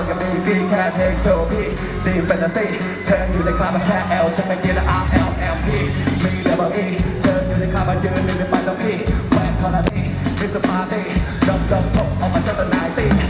คนก็มีกินแค่เทคโชว์พี่ดีแฟนตาซีเธออยู่ในคาบแค่เอลฉันไม่กินอาร์เอลเอลพี่มีเต่บออีเธออยู่ในคาบยืนหนึ่งในปันตะพี่แฟนทอร์นาทีมิสเปาร์ตี้ดมดมพกออกมาเจอเป็นนายตี้